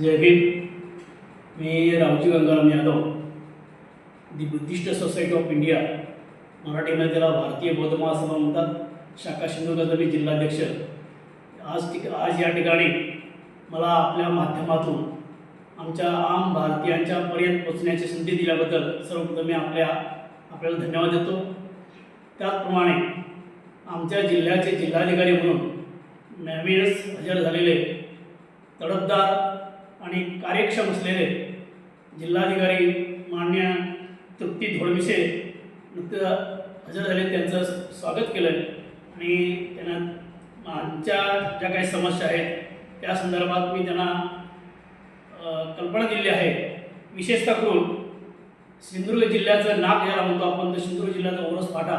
Jai Hind. Me Ramji Gangaram Yadav. The Buddhist society of India मराठीमध्ये त्याला भारतीय बौद्ध महासभा म्हणतात. शाखा सिंधुदुर्गाचा मी जिल्हाध्यक्ष. आज ठिक आज या ठिकाणी मला आपल्या माध्यमातून आमच्या आम भारतीयांच्या पर्यंत पोचण्याची संधी दिल्याबद्दल सर्वप्रथम मी आपल्या आपल्याला धन्यवाद देतो. त्याचप्रमाणे आमच्या जिल्ह्याचे जिल्हाधिकारी म्हणून नवीनच हजर झालेले तडफदार आणि कार्यक्षम असलेले जिल्हाधिकारी मान्य तृप्ती धोळमिसे नुकतं हजर झाले त्यांचं स्वागत केलं आणि त्यांना आमच्या ज्या काही समस्या आहेत त्या संदर्भात मी त्यांना कल्पना दिली आहे. विशेषतः करून सिंधुदुर्ग जिल्ह्याचं नाक याला म्हणतो आपण तर सिंधुदुर्ग जिल्ह्याचा ओरस फाटा.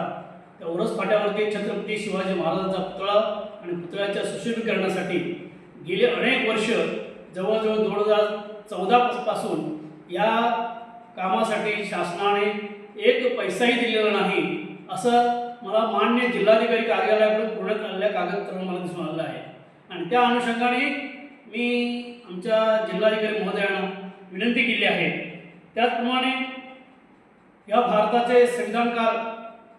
त्या ओरस फाट्यावरती छत्रपती शिवाजी महाराजांचा पुतळा आणि पुतळ्याच्या सुशोभीकरणासाठी गेले अनेक वर्ष जवळजवळ दोन हजार चौदा पासून या कामासाठी शासनाने एक पैसाही दिलेला नाही असं मला मान्य जिल्हाधिकारी कार्यालयाकडून पुण्यात आलेल्या कागदपत्रावर मला दिसून आलेलं आहे. आणि त्या अनुषंगाने मी आमच्या जिल्हाधिकारी महोदयांना विनंती केली आहे. त्याचप्रमाणे या भारताचे संविधानकार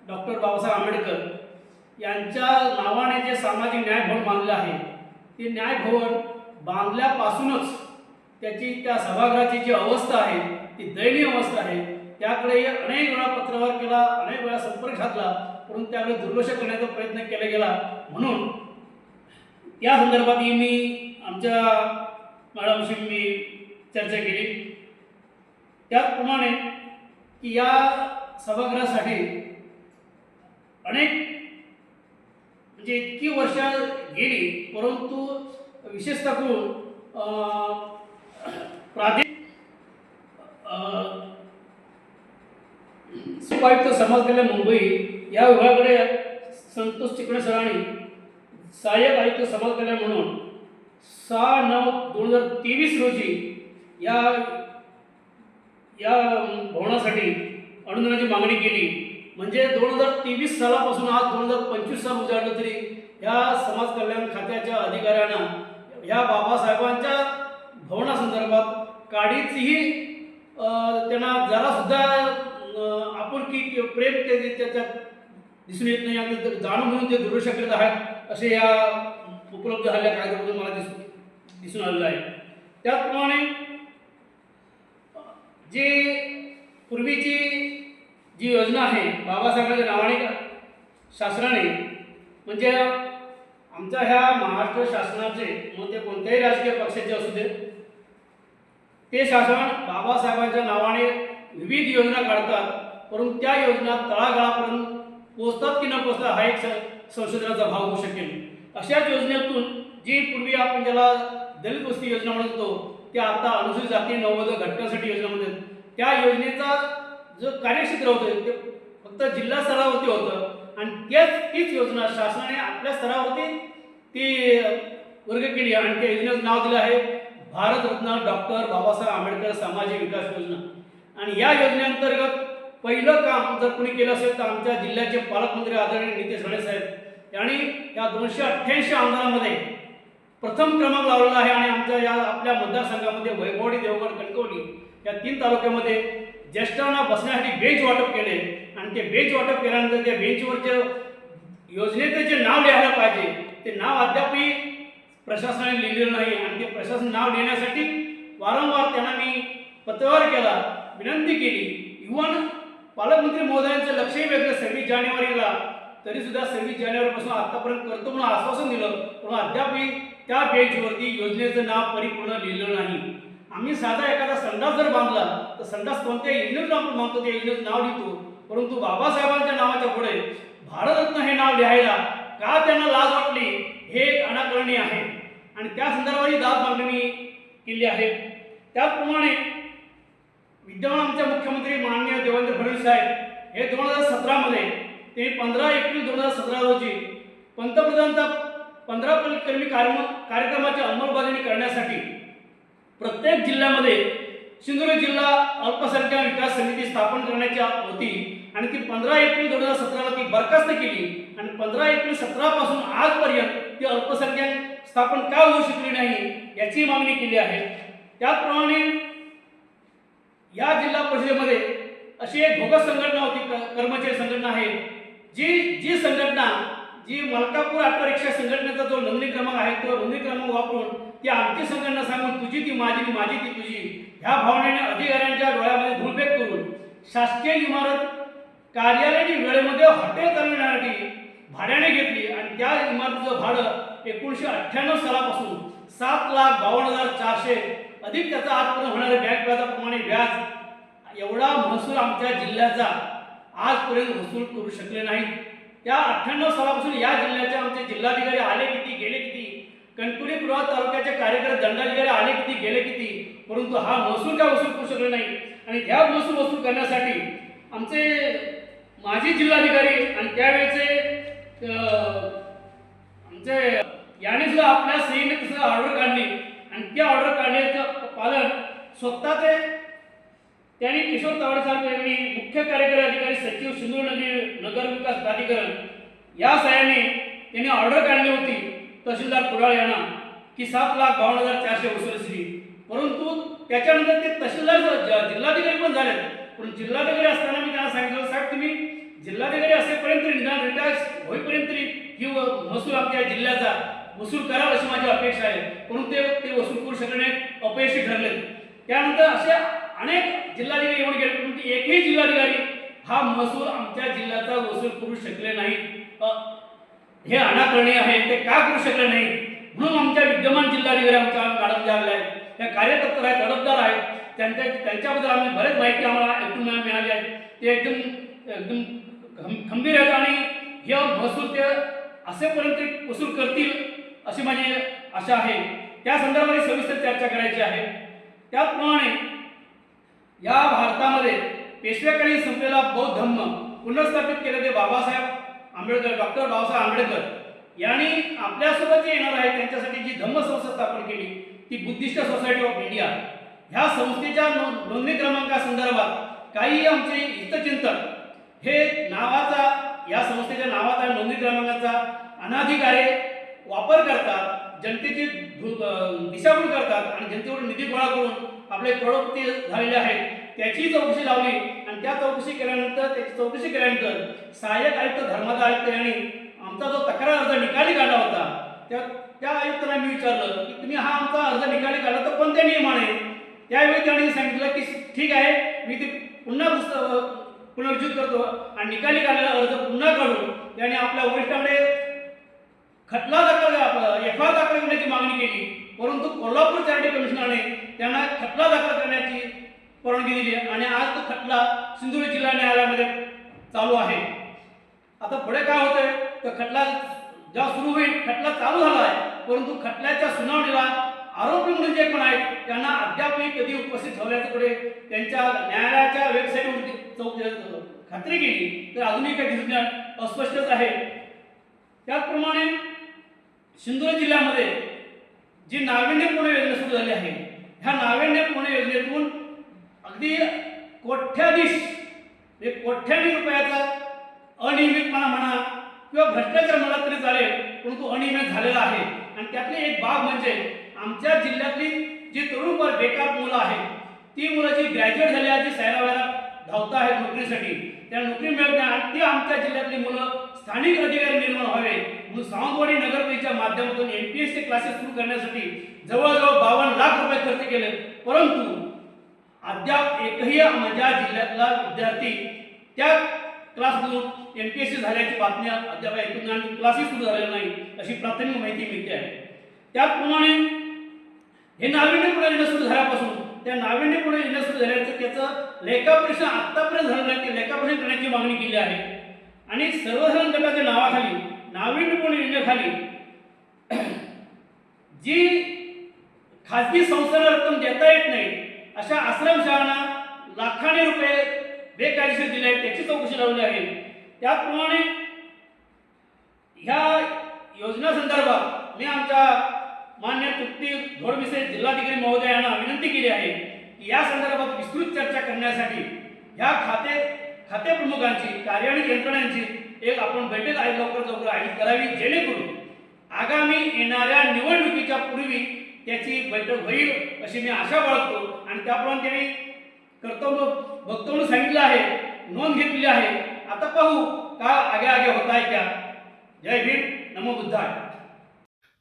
डॉक्टर बाबासाहेब आंबेडकर यांच्या नावाने जे सामाजिक न्याय भवन बांधलं आहे ते न्याय भवन बांधल्यापासूनच त्याची त्या सभागृहाची जी अवस्था आहे ती दयनीय अवस्था आहे त्याकडे अनेक वेळा पत्रव्यवहार केला अनेक वेळा संपर्क साधला परंतु त्याकडे दुर्लक्ष करण्याचा प्रयत्न केला गेला. म्हणून या संदर्भातही मी आमच्या मॅडमशी मी चर्चा केली. त्याचप्रमाणे की या सभागृहासाठी अनेक म्हणजे इतकी वर्ष गेली परंतु विशेषतः करून प्रादेशिक उपायुक्त समाज कल्याण मुंबई या विभागाकडे संतोष चिकणे सरांनी सहाय्यक आयुक्त समाज कल्याण म्हणून सहा नऊ दोन हजार तेवीस रोजी या या भवनासाठी अनुदानाची मागणी केली. म्हणजे दोन हजार तेवीस सालापासून आज दोन हजार पंचवीस साल उजाडलं तरी या समाज कल्याण खात्याच्या अधिकाऱ्यांना या बाबासाहेबांच्या भवनासंदर्भात काडीचीही त्यांना जरासुद्धा आपुलकी किंवा प्रेम ते त्याच्यात दिसून येत नाही आणि जाणून म्हणून ते दुरू करत आहेत असे या उपलब्ध झालेल्या कायद्याबद्दल मला दिसून दिसून आलेलं आहे. त्याचप्रमाणे जे पूर्वीची जी योजना आहे बाबासाहेबांच्या नावाने शासनाने म्हणजे आमच्या ह्या महाराष्ट्र शासनाचे मग ते कोणत्याही राजकीय पक्षाचे असू दे ते शासन बाबासाहेबांच्या नावाने विविध योजना काढतात परंतु त्या योजना तळागाळापर्यंत पोचतात की न पोचतात हा एक संशोधनाचा भाग होऊ शकेल. अशाच योजनेतून जी पूर्वी आपण ज्याला दलित वस्ती योजना म्हणत होतो त्या आता अनुसूचित जाती नव्वद घटकांसाठी योजना म्हणतात त्या योजनेचा जो कार्यक्षेत्र होतं ते फक्त जिल्हा स्तरावरती होतं आणि तेच तीच योजना शासनाने आपल्या स्तरावरती ती वर्ग केली आणि त्या योजनेचं नाव दिलं आहे भारतरत्न डॉक्टर बाबासाहेब आंबेडकर सामाजिक विकास योजना. आणि या योजनेअंतर्गत पहिलं काम जर कोणी केलं असेल तर आमच्या जिल्ह्याचे पालकमंत्री आदरणीय नितेश राणे साहेब यांनी या दोनशे अठ्ठ्याऐंशी आमदारांमध्ये प्रथम क्रमांक लावलेला आहे आणि आमच्या या आपल्या मतदारसंघामध्ये वैभवडी देवगड कणकवली या तीन तालुक्यामध्ये ज्येष्ठांना बसण्यासाठी बेंच वाटप केले. आणि ते बेंच वाटप केल्यानंतर त्या बेंचवरचे योजनेचे जे नाव लिहायला पाहिजे ते नाव अद्यापही प्रशासनाने लिहिलेलं नाही आणि ते प्रशासन नाव लिहिण्यासाठी वारंवार त्यांना मी पत्रावर केला विनंती केली. इव्हन पालकमंत्री महोदयांचं लक्षही वेगळं सव्वीस जानेवारीला तरी सुद्धा सव्वीस जानेवारीपासून आतापर्यंत करतो म्हणून आश्वासन दिलं पण अद्यापही त्या बेंचवरती योजनेचं नाव परिपूर्ण लिहिलं नाही. आम्ही साधा एखादा संडास जर बांधला तर संडास कोणत्या योजनेचं आपण बांधतो त्या योजनेचं नाव लिहितो. परंतु बाबासाहेबांच्या नावाच्या पुढे भारतरत्न हे नाव लिहायला का त्यांना लाज वाटली हे अनाकरणीय आहे? आणि त्या संदर्भात दाद मागणी मी केली आहे. त्याचप्रमाणे विद्यमान आमचे मुख्यमंत्री माननीय देवेंद्र फडणवीस साहेब हे दोन हजार सतरामध्ये ते पंधरा एप्रिल दोन हजार सतरा रोजी पंतप्रधानचा पंधरा कर्मी कार्य कार्यक्रमाची अंमलबजावणी करण्यासाठी प्रत्येक जिल्ह्यामध्ये सिंधुदुर्ग जिल्हा अल्पसंख्याक विकास समिती स्थापन करण्याची होती आणि ती पंधरा एप्रिल दोन हजार सतराला ती बरखास्त केली. आणि पंधरा एप्रिल सतरापासून आजपर्यंत ती अल्पसंख्याक स्थापन का होऊ शकली नाही याची मागणी केली आहे. त्याचप्रमाणे या जिल्हा परिषदेमध्ये अशी एक भोगस संघटना होती कर्मचारी संघटना आहे. जी जी संघटना जी मलकापूर ऑटो रिक्षा संघटनेचा जो नोंदणी क्रमांक आहे तो नोंदणी क्रमांक वापरून ती आमची संघटना सांगून तुझी ती माझी ती माझी ती तुझी ह्या भावनेने अधिकाऱ्यांच्या डोळ्यामध्ये धुळफेक करून शासकीय इमारत कार्यालयाची वेळेमध्ये हॉटेल चालवण्यासाठी भाड्याने घेतली आणि त्या इमारतीचं भाडं एकोणीसशे अठ्ठ्याण्णव सालापासून सात लाख बावन्न हजार चारशे अधिक त्याचा आजपर्यंत होणारे बँक व्याजाप्रमाणे व्याज एवढा महसूल आमच्या जिल्ह्याचा आजपर्यंत वसूल करू शकले नाही. त्या अठ्ठ्याण्णव सालापासून या जिल्ह्याचे आमचे जिल्हाधिकारी आले किती गेले किती? कणकुली पुरावा तालुक्याचे कार्यक्रम दंडाधिकारी आले किती गेले किती? परंतु हा महसूल काय वसूल करू शकले नाही. आणि ह्या महसूल वसूल करण्यासाठी आमचे माजी जिल्हाधिकारी आणि त्यावेळेचे आमचे याने सुद्धा आपल्या सहीने सुद्धा ऑर्डर काढली. आणि त्या ऑर्डर काढण्याचं पालन स्वतः ते त्यांनी किशोर तावडे साहेब यांनी मुख्य कार्यकारी अधिकारी सचिव सिंधू नदी नगर विकास प्राधिकरण या सहाय्याने त्यांनी ऑर्डर काढली होती. तहसीलदार कुडाळ यांना की सात लाख बावन्न हजार चारशे वसुली. परंतु त्याच्यानंतर ते तहसीलदार जिल्हाधिकारी पण झाले पण जिल्हाधिकारी असताना मी त्यांना सांगितलं? साहेब तुम्ही जिल्हाधिकारी असेपर्यंत निदान रिटायर होईपर्यंत तरी ही महसूल आमच्या जिल्ह्याचा वसूल करावा अशी माझी अपेक्षा आहे. म्हणून ते ते वसूल करू शकले नाहीत अपयशी ठरले त्यानंतर असे अनेक जिल्हाधिकारी येऊन गेले. परंतु एकही जिल्हाधिकारी हा महसूल आमच्या जिल्ह्याचा वसूल करू शकले नाहीत. हे अनाकरणीय आहे. ते का करू शकले नाही म्हणून आमच्या विद्यमान जिल्हाधिकारी आमच्या मॅडम ज्या आहेत त्या कार्यकर्ता आहेत तडफदार आहेत. त्यांच्या त्यांच्याबद्दल आम्ही बरेच माहिती आम्हाला ते एकदम एकदम खंबीर आहेत आणि हे महसूल ते असेपर्यंत ते वसूल करतील अशी माझी आशा आहे. त्या संदर्भात सविस्तर चर्चा करायची आहे. त्याचप्रमाणे या भारतामध्ये पेशव्याकाळी संपलेला बौद्ध धम्म पुनर्स्थापित केलेले बाबासाहेब आंबेडकर डॉक्टर बाबासाहेब आंबेडकर यांनी आपल्यासोबत जे येणार आहे त्यांच्यासाठी जी धम्म संस्था स्थापन केली ती बुद्धिस्ट सोसायटी ऑफ इंडिया. ह्या संस्थेच्या नोंदणी क्रमांकासंदर्भात काही आमचे हितचिंतक हे नावाचा या संस्थेच्या नावाचा आणि नोंदणी क्रमांकाचा अनाधिकारे वापर करतात जनतेची दिशाभूल करतात आणि जनतेवर निधी गोळा करून आपले प्रवृत्ती झालेले आहेत. त्याची चौकशी लावली आणि त्या चौकशी केल्यानंतर त्याची चौकशी केल्यानंतर सहाय्यक आयुक्त धर्माचा आयुक्त यांनी आमचा जो तक्रार अर्ज निकाली काढला होता त्या त्या आयुक्तांना मी विचारलं की तुम्ही हा आमचा अर्ज निकाली काढला तर कोणत्या नियमाने? त्यावेळी त्यांनी सांगितलं की ठीक आहे मी ते पुन्हा पुस्तक पुनर्जित करतो आणि निकाली काढलेला अर्ज पुन्हा काढून त्याने आपल्या वरिष्ठांकडे खटला दाखल एफ आर दाखल करण्याची मागणी केली. परंतु कोल्हापूर चॅरिटी कमिशनरने त्यांना खटला दाखल करण्याची परवानगी दिली आणि आज तो खटला सिंधुदुर्ग जिल्हा न्यायालयामध्ये चालू आहे. आता पुढे काय होतंय? तर खटला जेव्हा सुरू होईल खटला चालू झाला आहे. परंतु खटल्याच्या सुनावणीला आरोपी म्हणून जे पण आहेत त्यांना अद्यापही कधी उपस्थित ठेवल्याचं पुढे त्यांच्या न्यायालयाच्या वेबसाईटवरती चौक खात्री केली तर अजूनही काही दिसण्यात अस्पष्टच आहे. त्याचप्रमाणे सिंधुदुर्ग जिल्ह्यामध्ये जी नाविन्यपूर्ण योजना सुरू झाली आहे ह्या नाविन्यपूर्ण योजनेतून अगदी कोठ्याधीश म्हणजे कोठ्याधी रुपयाचा अनियमितपणा म्हणा किंवा भ्रष्टाचार म्हणा तरी चालेल परंतु अनियमित झालेला आहे. आणि त्यातली एक बाब म्हणजे आमच्या जिल्ह्यातली जी तरुण वर बेकार मुलं आहेत ती मुलं जी ग्रॅज्युएट झाली आहेत जी सैरावयाला धावता आहेत नोकरीसाठी त्या नोकरी मिळत नाही आणि ती आमच्या जिल्ह्यातली मुलं स्थानिक अधिकारी निर्माण व्हावे. म्हणून सावंतवाडी नगरपालिकेच्या माध्यमातून M P S C classes सुरू करण्यासाठी जवळजवळ बावन्न लाख रुपये खर्च केले. परंतु अद्याप एकही माझ्या जिल्ह्यातला विद्यार्थी त्या क्लासमधून एम पी एस सी झाल्याची बातम्या अद्याप ऐकून क्लासेस सुरू झालेला नाही अशी प्राथमिक माहिती मिळते आहे. त्याचप्रमाणे हे नाविन्यपूर्ण योजना सुरू झाल्यापासून त्या नाविन्यपूर्ण योजना सुरू झाल्याचं त्याचं लेखापरीक्षण आत्तापर्यंत झालं नाही ते लेखापरीक्षण करण्याची मागणी केली आहे. आणि सर्वसाधारण गटाच्या नावाखाली नाविन्यपूर्ण योजनेखाली जी खाजगी संस्थेला रक्कम देता येत नाही अशा आश्रमशाळांना लाखाने रुपये बेकायदेशीर दिले आहेत त्याची चौकशी लावली आहे. त्याचप्रमाणे ह्या योजना संदर्भात मी आमच्या मान्य तृप्ती घोडमिसे जिल्हाधिकारी महोदयांना विनंती केली आहे की या संदर्भात विस्तृत चर्चा करण्यासाठी ह्या खाते खाते प्रमुखांची कार्यान्वित यंत्रणांची एक आपण बैठक आहे लवकर लवकर आयोजित करावी जेणेकरून आगामी येणाऱ्या निवडणुकीच्या पूर्वी त्याची बैठक होईल अशी मी आशा बाळगतो. आणि त्याप्रमाणे त्यांनी कर्तव्य भक्तवणूक सांगितलं आहे नोंद घेतलेली आहे. आता पाहू का आगे आगे होत आहे त्या. जय भीम नमो बुद्धाय.